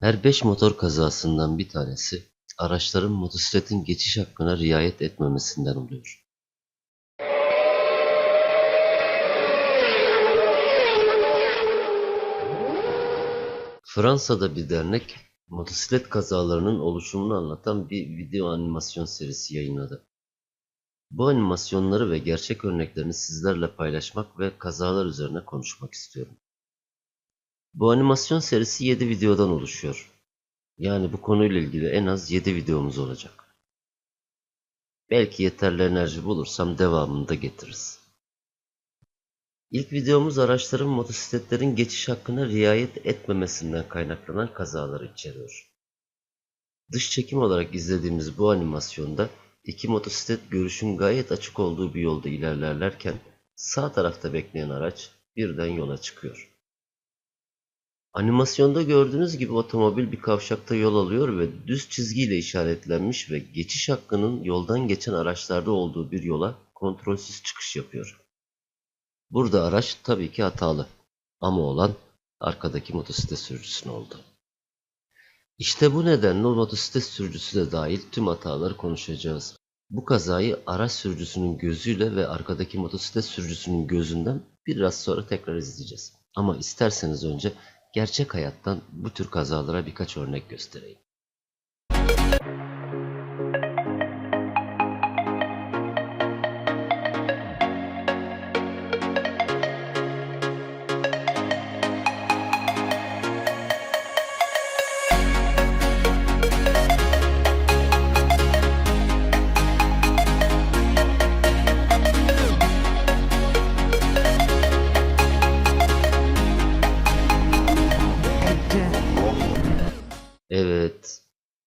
Her 5 motor kazasından bir tanesi araçların motosikletin geçiş hakkına riayet etmemesinden oluyor. Fransa'da bir dernek motosiklet kazalarının oluşumunu anlatan bir video animasyon serisi yayınladı. Bu animasyonları ve gerçek örneklerini sizlerle paylaşmak ve kazalar üzerine konuşmak istiyorum. Bu animasyon serisi 7 videodan oluşuyor. Yani bu konuyla ilgili en az 7 videomuz olacak. Belki yeterli enerji bulursam devamını da getiririz. İlk videomuz araçların motosikletlerin geçiş hakkına riayet etmemesinden kaynaklanan kazaları içeriyor. Dış çekim olarak izlediğimiz bu animasyonda iki motosiklet görüşün gayet açık olduğu bir yolda ilerlerlerken sağ tarafta bekleyen araç birden yola çıkıyor. Animasyonda gördüğünüz gibi otomobil bir kavşakta yol alıyor ve düz çizgiyle işaretlenmiş ve geçiş hakkının yoldan geçen araçlarda olduğu bir yola kontrolsüz çıkış yapıyor. Burada araç tabii ki hatalı ama olan arkadaki motosiklet sürücüsüne oldu. İşte bu nedenle motosiklet sürücüsü de dahil tüm hataları konuşacağız. Bu kazayı araç sürücüsünün gözüyle ve arkadaki motosiklet sürücüsünün gözünden biraz sonra tekrar izleyeceğiz. Ama isterseniz önce gerçek hayattan bu tür kazalara birkaç örnek göstereyim.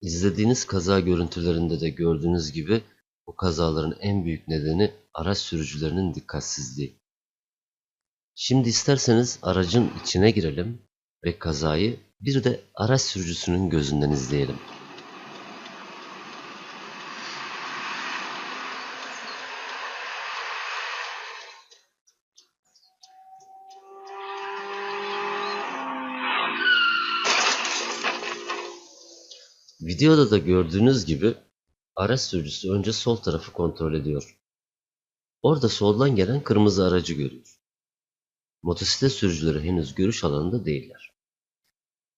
İzlediğiniz kaza görüntülerinde de gördüğünüz gibi bu kazaların en büyük nedeni araç sürücülerinin dikkatsizliği. Şimdi isterseniz aracın içine girelim ve kazayı bir de araç sürücüsünün gözünden izleyelim. Videoda da gördüğünüz gibi araç sürücüsü önce sol tarafı kontrol ediyor. Orada soldan gelen kırmızı aracı görüyor. Motosiklet sürücüleri henüz görüş alanında değiller.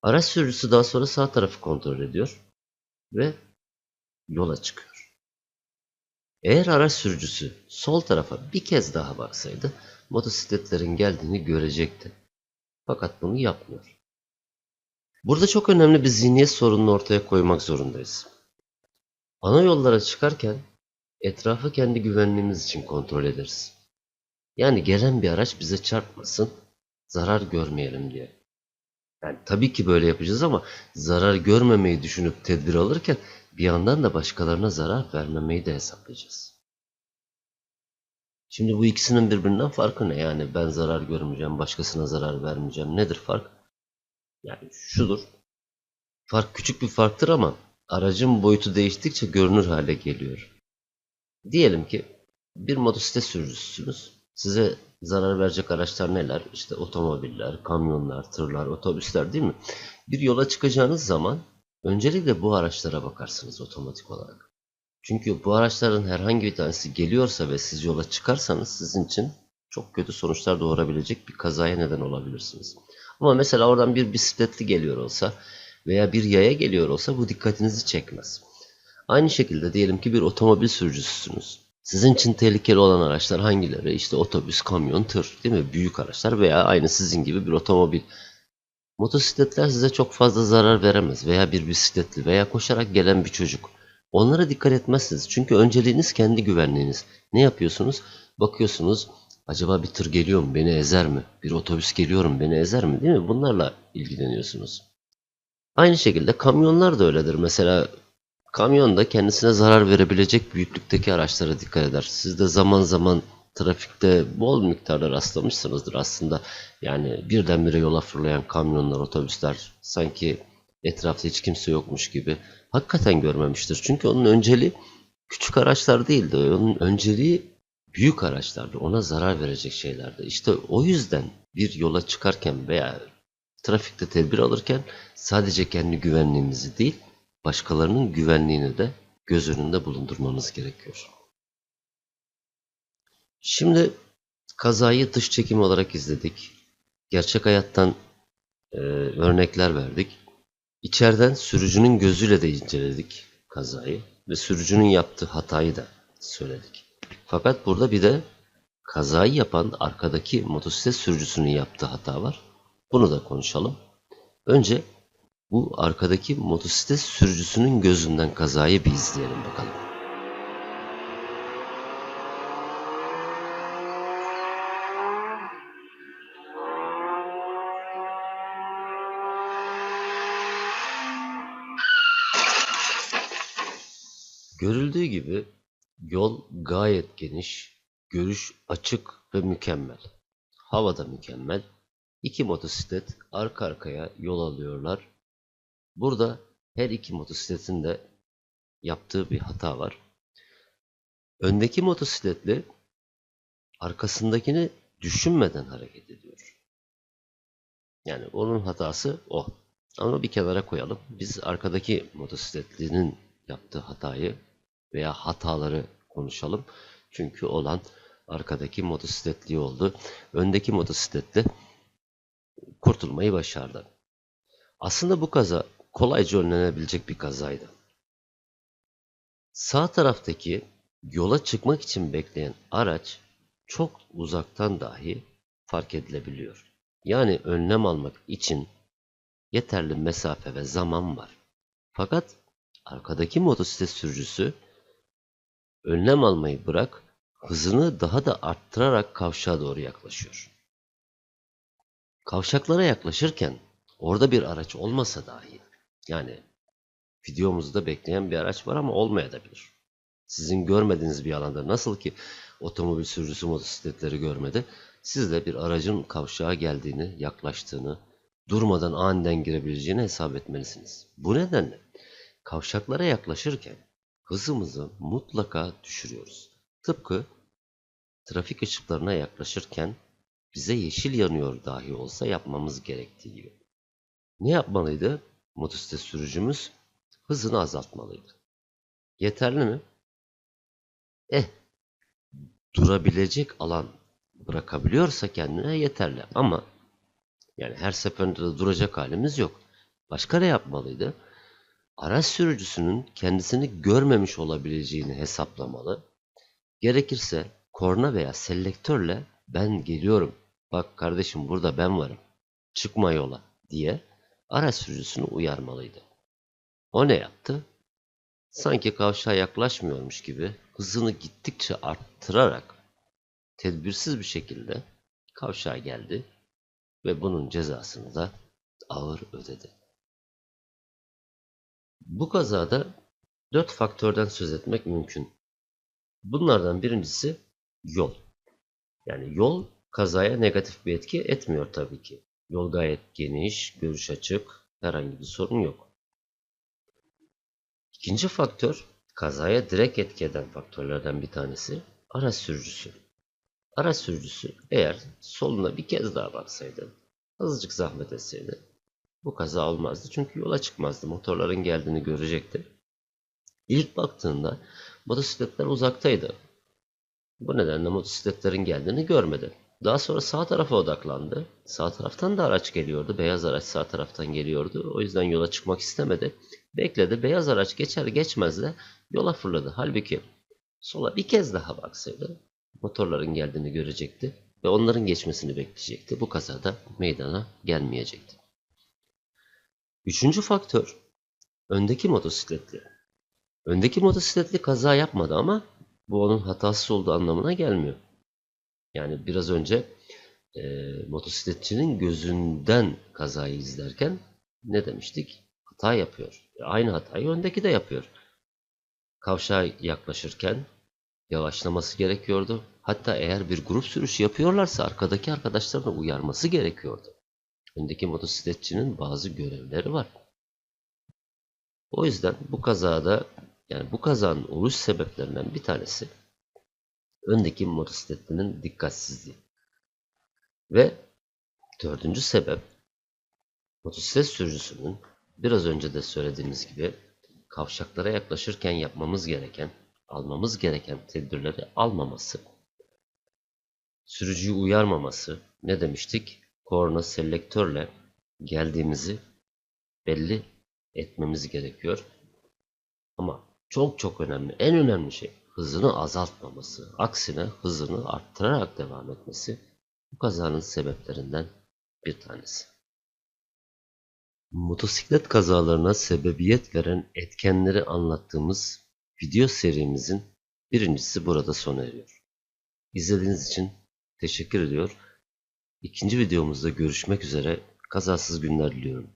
Araç sürücüsü daha sonra sağ tarafı kontrol ediyor ve yola çıkıyor. Eğer araç sürücüsü sol tarafa bir kez daha baksaydı motosikletlerin geldiğini görecekti. Fakat bunu yapmıyor. Burada çok önemli bir zihniyet sorununu ortaya koymak zorundayız. Ana yollara çıkarken etrafı kendi güvenliğimiz için kontrol ederiz. Yani gelen bir araç bize çarpmasın, zarar görmeyelim diye. Yani tabii ki böyle yapacağız ama zarar görmemeyi düşünüp tedbir alırken bir yandan da başkalarına zarar vermemeyi de hesaplayacağız. Şimdi bu ikisinin birbirinden farkı ne? Yani ben zarar görmeyeceğim, başkasına zarar vermeyeceğim. Nedir fark? Yani şudur. Fark küçük bir farktır ama aracın boyutu değiştikçe görünür hale geliyor. Diyelim ki bir motosiklet sürücüsünüz. Size zarar verecek araçlar neler? İşte otomobiller, kamyonlar, tırlar, otobüsler değil mi? Bir yola çıkacağınız zaman öncelikle bu araçlara bakarsınız otomatik olarak. Çünkü bu araçların herhangi bir tanesi geliyorsa ve siz yola çıkarsanız sizin için çok kötü sonuçlar doğurabilecek bir kazaya neden olabilirsiniz. Ama mesela oradan bir bisikletli geliyor olsa veya bir yaya geliyor olsa bu dikkatinizi çekmez. Aynı şekilde diyelim ki bir otomobil sürücüsüsünüz. Sizin için tehlikeli olan araçlar hangileri? İşte otobüs, kamyon, tır değil mi? Büyük araçlar veya aynı sizin gibi bir otomobil. Motosikletler size çok fazla zarar veremez veya bir bisikletli veya koşarak gelen bir çocuk. Onlara dikkat etmezsiniz. Çünkü önceliğiniz kendi güvenliğiniz. Ne yapıyorsunuz? Bakıyorsunuz acaba bir tır geliyor mu beni ezer mi? Bir otobüs geliyor mu beni ezer mi? Değil mi? Bunlarla ilgileniyorsunuz. Aynı şekilde kamyonlar da öyledir. Mesela kamyon da kendisine zarar verebilecek büyüklükteki araçlara dikkat eder. Siz de zaman zaman trafikte bol miktarda rastlamışsınızdır aslında. Yani birdenbire yola fırlayan kamyonlar, otobüsler sanki etrafta hiç kimse yokmuş gibi hakikaten görmemiştir. Çünkü onun önceliği küçük araçlar değildi. Onun önceliği büyük araçlardı. Ona zarar verecek şeylerdi. İşte o yüzden bir yola çıkarken veya trafikte tedbir alırken sadece kendi güvenliğimizi değil, başkalarının güvenliğini de göz önünde bulundurmamız gerekiyor. Şimdi kazayı dış çekim olarak izledik. Gerçek hayattan e, örnekler verdik. İçeriden sürücünün gözüyle de inceledik kazayı ve sürücünün yaptığı hatayı da söyledik. Fakat burada bir de kazayı yapan arkadaki motosiklet sürücüsünün yaptığı hata var. Bunu da konuşalım. Önce bu arkadaki motosiklet sürücüsünün gözünden kazayı bir izleyelim bakalım. Görüldüğü gibi yol gayet geniş, görüş açık ve mükemmel. Hava da mükemmel. İki motosiklet arka arkaya yol alıyorlar. Burada her iki motosikletin de yaptığı bir hata var. Öndeki motosikletli arkasındakini düşünmeden hareket ediyor. Yani onun hatası o. Ama bir kenara koyalım. Biz arkadaki motosikletlinin yaptığı hatayı veya hataları konuşalım. Çünkü olan arkadaki motosikletli oldu. Öndeki motosikletli kurtulmayı başardı. Aslında bu kaza kolayca önlenebilecek bir kazaydı. Sağ taraftaki yola çıkmak için bekleyen araç çok uzaktan dahi fark edilebiliyor. Yani önlem almak için yeterli mesafe ve zaman var. Fakat arkadaki motosiklet sürücüsü önlem almayı bırak hızını daha da arttırarak kavşağa doğru yaklaşıyor. Kavşaklara yaklaşırken orada bir araç olmasa dahi yani videomuzda bekleyen bir araç var ama olmayabilir. Sizin görmediğiniz bir alanda nasıl ki otomobil sürücüsü motosikletleri görmedi, siz de bir aracın kavşağa geldiğini, yaklaştığını, durmadan aniden girebileceğini hesap etmelisiniz. Bu nedenle kavşaklara yaklaşırken hızımızı mutlaka düşürüyoruz. Tıpkı trafik ışıklarına yaklaşırken bize yeşil yanıyor dahi olsa yapmamız gerektiği gibi. Ne yapmalıydı? Motosiklet sürücümüz hızını azaltmalıydı. Yeterli mi? Eh, durabilecek alan bırakabiliyorsa kendine yeterli ama yani her seferinde de duracak halimiz yok. Başka ne yapmalıydı? Araç sürücüsünün kendisini görmemiş olabileceğini hesaplamalı. Gerekirse korna veya selektörle ben geliyorum. Bak kardeşim burada ben varım. Çıkma yola diye araç sürücüsünü uyarmalıydı. O ne yaptı? Sanki kavşağa yaklaşmıyormuş gibi hızını gittikçe arttırarak tedbirsiz bir şekilde kavşağa geldi ve bunun cezasını da ağır ödedi. Bu kazada dört faktörden söz etmek mümkün. Bunlardan birincisi yol. Yani yol kazaya negatif bir etki etmiyor tabii ki. Yol gayet geniş, görüş açık, herhangi bir sorun yok. İkinci faktör, kazaya direkt etki eden faktörlerden bir tanesi araç sürücüsü. Araç sürücüsü eğer soluna bir kez daha baksaydı, azıcık zahmet etseydi bu kaza olmazdı. Çünkü yola çıkmazdı. Motorların geldiğini görecekti. İlk baktığında motosikletler uzaktaydı. Bu nedenle motosikletlerin geldiğini görmedi. Daha sonra sağ tarafa odaklandı. Sağ taraftan da araç geliyordu. Beyaz araç sağ taraftan geliyordu. O yüzden yola çıkmak istemedi. Bekledi. Beyaz araç geçer geçmez de yola fırladı. Halbuki sola bir kez daha baksaydı motorların geldiğini görecekti ve onların geçmesini bekleyecekti. Bu kazada meydana gelmeyecekti. Üçüncü faktör öndeki motosikletli. Öndeki motosikletli kaza yapmadı ama bu onun hatasız olduğu anlamına gelmiyor. Yani biraz önce e, motosikletçinin gözünden kazayı izlerken ne demiştik? Hata yapıyor. E, aynı hatayı öndeki de yapıyor. Kavşağa yaklaşırken yavaşlaması gerekiyordu. Hatta eğer bir grup sürüş yapıyorlarsa arkadaki arkadaşlarını uyarması gerekiyordu. Öndeki motosikletçinin bazı görevleri var. O yüzden bu kazada yani bu kazanın oluş sebeplerinden bir tanesi öndeki motosikletlinin dikkatsizliği. Ve dördüncü sebep Motosiklet sürücüsünün biraz önce de söylediğimiz gibi kavşaklara yaklaşırken yapmamız gereken, almamız gereken tedbirleri almaması, sürücüyü uyarmaması, ne demiştik? Korna selektörle geldiğimizi belli etmemiz gerekiyor. Ama çok çok önemli, en önemli şey hızını azaltmaması. Aksine hızını arttırarak devam etmesi bu kazanın sebeplerinden bir tanesi. Motosiklet kazalarına sebebiyet veren etkenleri anlattığımız video serimizin birincisi burada sona eriyor. İzlediğiniz için teşekkür ediyor. İkinci videomuzda görüşmek üzere. Kazasız günler diliyorum.